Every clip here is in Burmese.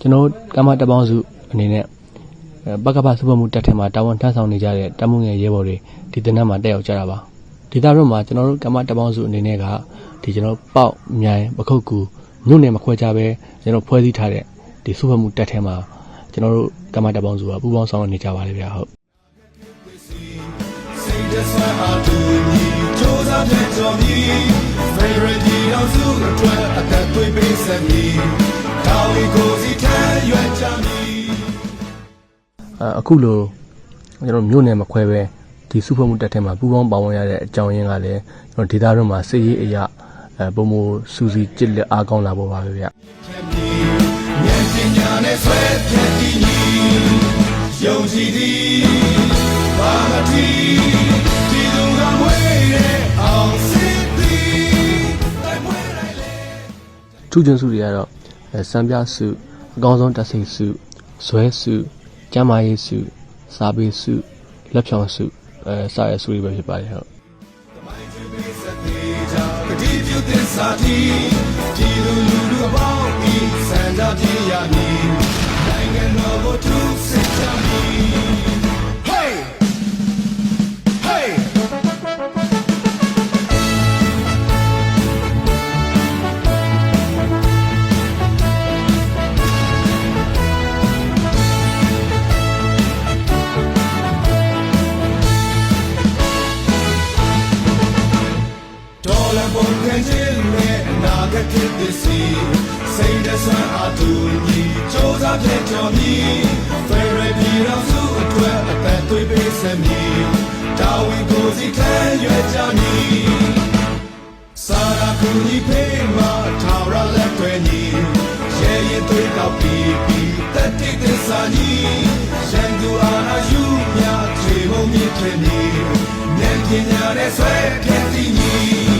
ကျွန်တော်တို့ကမ္ဘာတပ်ပေါင်းစုအနေနဲ့အဲပကပစုဖွဲ့မှုတက်ထဲမှာတာဝန်ထမ်းဆောင်နေကြတဲ့တပ်မှုငယ်ရဲဘော်တွေဒီတင်နန်းမှာတက်ရောက်ကြတာပါဒေသတွင်းမှာကျွန်တော်တို့ကမ္ဘာတပ်ပေါင်းစုအနေနဲ့ကဒီကျွန်တော်တို့ပေါက်မြိုင်ပခုတ်ကူမြို့နယ်မခွဲခြားပဲကျွန်တော်ဖွဲ့စည်းထားတဲ့ဒီစုဖွဲ့မှုတက်ထဲမှာကျွန်တော်တို့ကမ္ဘာတပ်ပေါင်းစုကပူးပေါင်းဆောင်ရွက်နေကြပါလေဗျာဟုတ်စိတ်တဆအားတူညီစ조사တဲ့ကြော်မီ favorite ဒီအောင်စုအတွက်အသက်သွေးပေး အဲအခုလိုကျွန်တော်တို့မြို့နယ်မခွဲပဲဒီစုဖွဲ့မှုတက်ထဲမှာပူးပေါင်းပါဝင်ရတဲ့အကြောင်းရင်းကလည်းကျွန်တော်ဒေသတွင်းမှာစစ်ရေးအရာအဲပုံမစူးစီးကြစ်လက်အားကောင်းလာဖို့ပါပဲဗျဉာဏ်ပညာနဲ့ဆွဲဖြတ်တည်ညီယုံကြည်သည်ဘာမတိဒီလူကမွေးတဲ့အောင်စစ်သည်တိုင်းမွေးတိုင်းလေထူးချွန်စုတွေကတော့အဲစံပြစုအကောင်းဆုံးတက်စိတ်စုဇွဲစု ကျမ်းမာရေးစုစာပေစုလက်ဖြောင်စုအဲစရစုတွေပဲဖြစ်ပါတယ်ဟုတ်မိုင်းကျွေးပေးစတဲ့ကြောင့်တတိပြုသစ္စာတီဒီလူလူလူအပေါင်းဤစံတာပြရမည် ပုံခံခြင်းနဲ့အနာဂတ်ဖြစ်သည်စီစိတ်တဆွမ်းအားတူညီစ조사ဖြစ်တော်မီ Favorite ဒီတော်စုအတွက်အသက်သွေးပေးဆက်မီတာဝန်ကိုစီခံရွက်ကြမီစာရာကူညီဖေးမှာထာဝရလက်တွေညီရဲရင်သွေးကောက်ပြီးပြီးတက်တိသစ္စာညီရန်သူအားအယူမြချေမုံမြင့်တယ်ညီဉာဏ်ပညာနဲ့ဆွဲဖြတ်တည်ညီ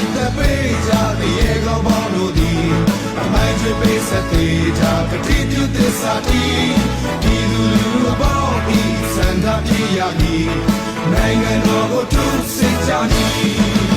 ကိုစီအသက်ပေးကြတဲ့ရေကောင်းပေါင်းတို့သည်အမိုင်းတွေပေးဆက်သေးကြပတိပြုသစ္စာတီဒီလူလူအပေါင်းဤစန္ဒပြရမည်နိုင်ငံတော်ကိုသူစစ်ကြမည် Hey